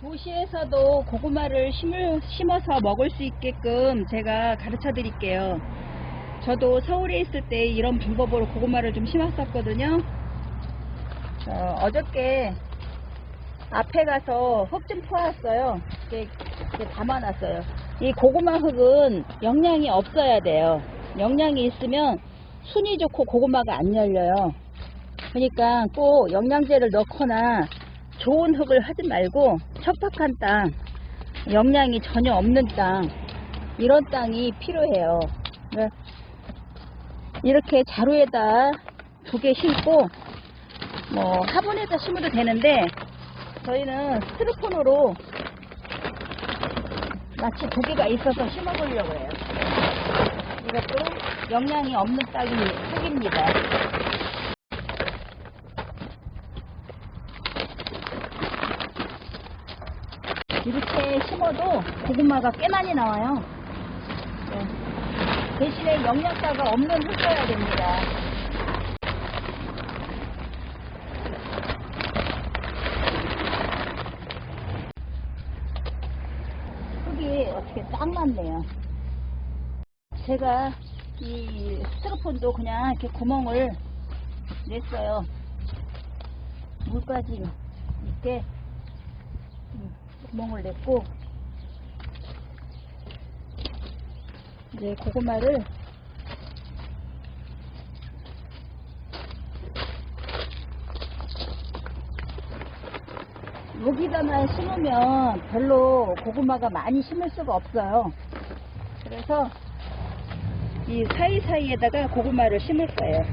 도시에서도 고구마를 심을, 심어서 먹을 수 있게끔 제가 가르쳐 드릴게요. 저도 서울에 있을 때 이런 방법으로 고구마를 좀 심었었거든요. 어, 어저께 앞에 가서 흙 좀 퍼왔어요. 이렇게, 담아놨어요. 이 고구마 흙은 영양이 없어야 돼요. 영양이 있으면 순이 좋고 고구마가 안 열려요. 그러니까 꼭 영양제를 넣거나 좋은 흙을 하지 말고 척박한 땅, 영양이 전혀 없는 땅, 이런 땅이 필요해요. 네. 이렇게 자루에다 두 개 심고, 뭐, 화분에다 심어도 되는데, 저희는 스티로폼으로 마치 두 개가 있어서 심어보려고 해요. 이것도 영양이 없는 땅이 흙입니다. 이렇게 심어도 고구마가 꽤 많이 나와요. 네. 대신에 영양가가 없는 흙이어야 됩니다. 흙이 어떻게 딱 맞네요. 제가 이 스티로폼도 그냥 이렇게 구멍을 냈어요. 물까지 음, 구멍을 냈고 이제 고구마를 여기다만 심으면 별로 고구마가 많이 심을 수가 없어요. 그래서 이 사이사이에다가 고구마를 심을 거예요.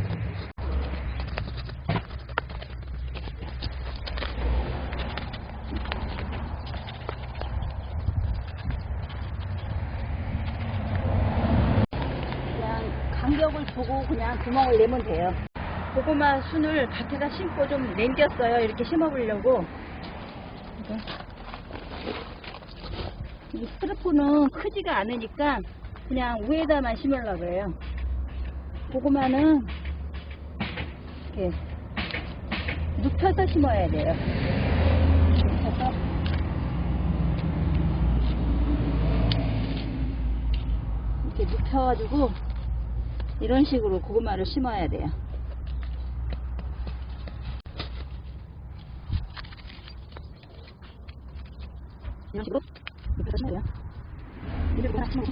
그냥 두고 그냥 구멍을 내면 돼요. 고구마 순을 밭에다 심고 좀 남겼어요. 이렇게 심어보려고. 이 스트로포는 크지가 않으니까 그냥 위에다만 심으려고 해요. 고구마는 이렇게 눕혀서 심어야 돼요. 눕혀서 이렇게 눕혀가지고 이런 식으로 고구마를 심어야 돼요. 이런 식으로 눕혀서 심어야 돼요. 이렇게 하나 심어서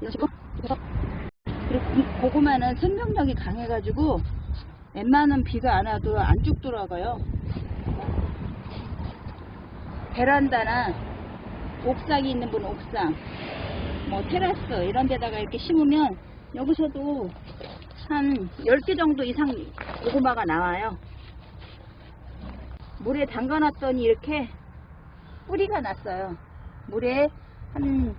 이런 식으로 그리고 이 고구마는 생명력이 강해가지고 웬만한 비가 안 와도 안 죽더라고요. 베란다나 옥상이 있는 분은 옥상, 뭐 테라스 이런 데다가 이렇게 심으면 여기서도 한 10개 정도 이상 고구마가 나와요. 물에 담가 놨더니 이렇게 뿌리가 났어요. 물에 한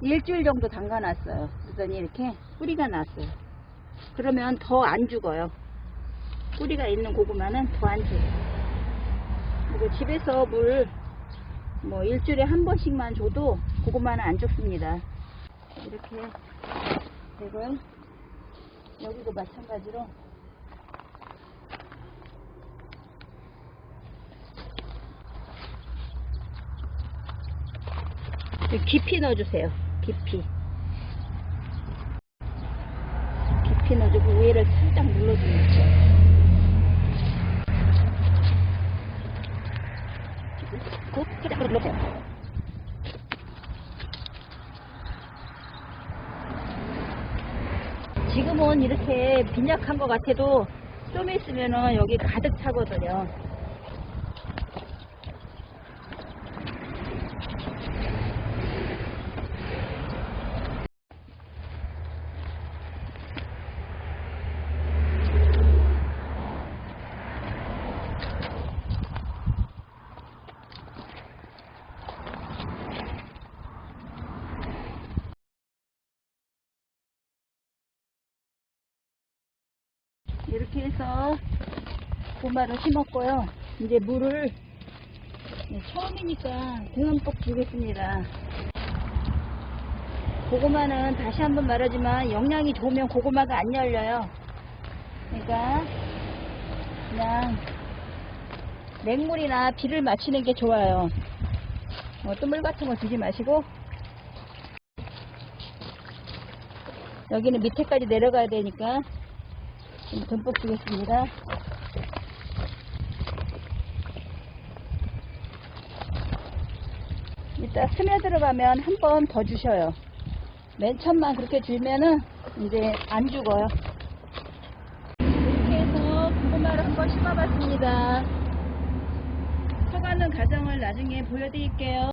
일주일 정도 담가 놨어요. 그러더니 이렇게 뿌리가 났어요. 그러면 더 안 죽어요. 뿌리가 있는 고구마는 더 안 죽어요. 그리고 집에서 물 뭐 일주일에 한 번씩만 줘도 고구마는 안 죽습니다. 이렇게 되고요. 여기도 마찬가지로 깊이 넣어주세요. 깊이. 깊이 넣어주고 위에를 살짝 눌러주면 돼요. 곧 살짝 눌러주세요. 지금은 이렇게 빈약한 것 같아도 좀 있으면은 여기 가득 차거든요. 이렇게 해서 고마를 심었고요. 이제 물을 네, 처음이니까 듬뿍 주겠습니다. 고구마는 다시 한번 말하지만 영양이 좋으면 고구마가 안 열려요. 그러니까 그냥 맹물이나 비를 맞추는 게 좋아요. 어, 또물 같은 거 주지 마시고 여기는 밑에까지 내려가야 되니까 좀 듬뿍 주겠습니다. 이따 스며 들어가면 한 번 더 주셔요. 맨 처음만 그렇게 주면은 이제 안 죽어요. 이렇게 해서 고구마를 한번 심어봤습니다. 커가는 과정을 나중에 보여드릴게요.